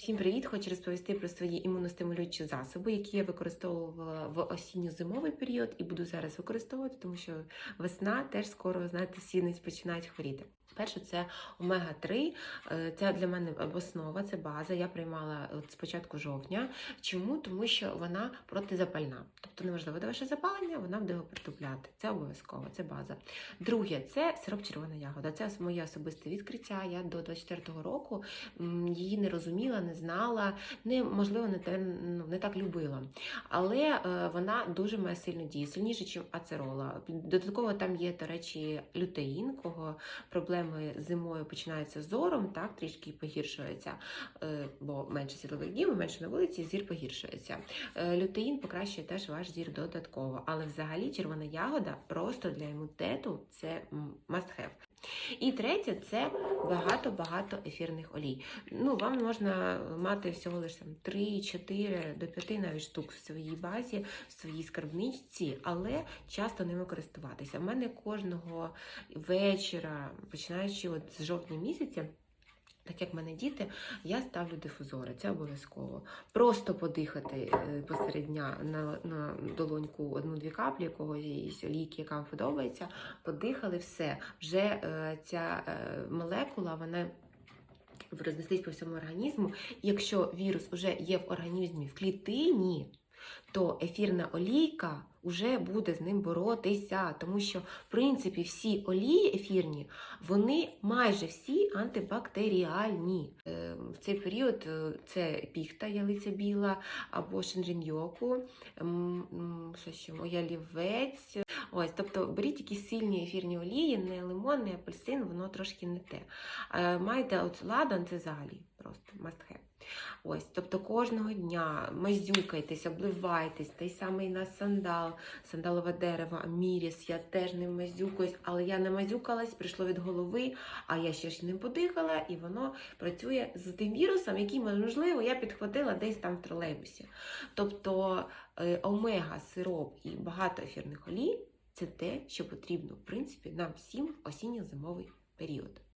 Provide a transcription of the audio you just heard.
Всім привіт! Хочу розповісти про свої імуностимулюючі засоби, які я використовувала в осінньо-зимовий період і буду зараз використовувати, тому що весна теж скоро, знаєте, всі починають хворіти. Перше, це омега-3. Е, Це для мене основа, це база. Я приймала з початку жовтня. Чому? Тому що вона протизапальна. Тобто, неважливо, де ваше запалення, вона буде його притупляти. Це обов'язково, це база. Друге, це сироп червона ягода. Це моє особисте відкриття. Я до 24-го року її не розуміла, не знала, не можливо не те ну, не так любила. Але е, вона дуже має сильно діє, сильніше, ніж ацерола. Додатково там є, до речі, лютеїн, кого проблеми зимою починаються з зором, так трішки погіршується, е, бо менше світлових днів, менше на вулиці, зір погіршується. Е, Лютеїн покращує теж ваш зір додатково. Але взагалі червона ягода просто для імунітету це must have. І третє це багато-багато ефірних олій. Ну, вам можна мати всього лише там 3-4 до 5 навіть штук в своїй базі, в своїй скарбничці, але часто ними користуватися. У мене кожного вечора, починаючи от з жовтня місяця. Так як в мене діти, я ставлю дифузори, це обов'язково. Просто подихати е, посеред на, на долоньку одну-дві каплі якогось олійки, яка вам подобається, подихали, все. Вже е, ця е, молекула, вона рознеслись по всьому організму. Якщо вірус вже є в організмі в клітині, то ефірна олійка вже буде з ним боротися, тому що, в принципі, всі олії ефірні, вони майже всі антибактеріальні. Е, В цей період е, це піхта, ялиця біла, або м, що ще, моя лівець. Ось, тобто беріть якісь сильні ефірні олії, не лимон, не апельсин, воно трошки не те. Е, Маєте от ладан, це взагалі просто must have. Ось, тобто кожного дня мазюкайтесь, обливайтесь, той самий на сандал, сандалове дерево, аміріс, я теж не мазюкаюсь, але я не мазюкалась, прийшло від голови, а я ще ж не подихала, і воно працює з тим вірусом, який, можливо, я підхватила десь там в тролейбусі. Тобто е, омега, сироп і багато ефірних олій це те, що потрібно, в принципі, нам всім осінньо-зимовий період.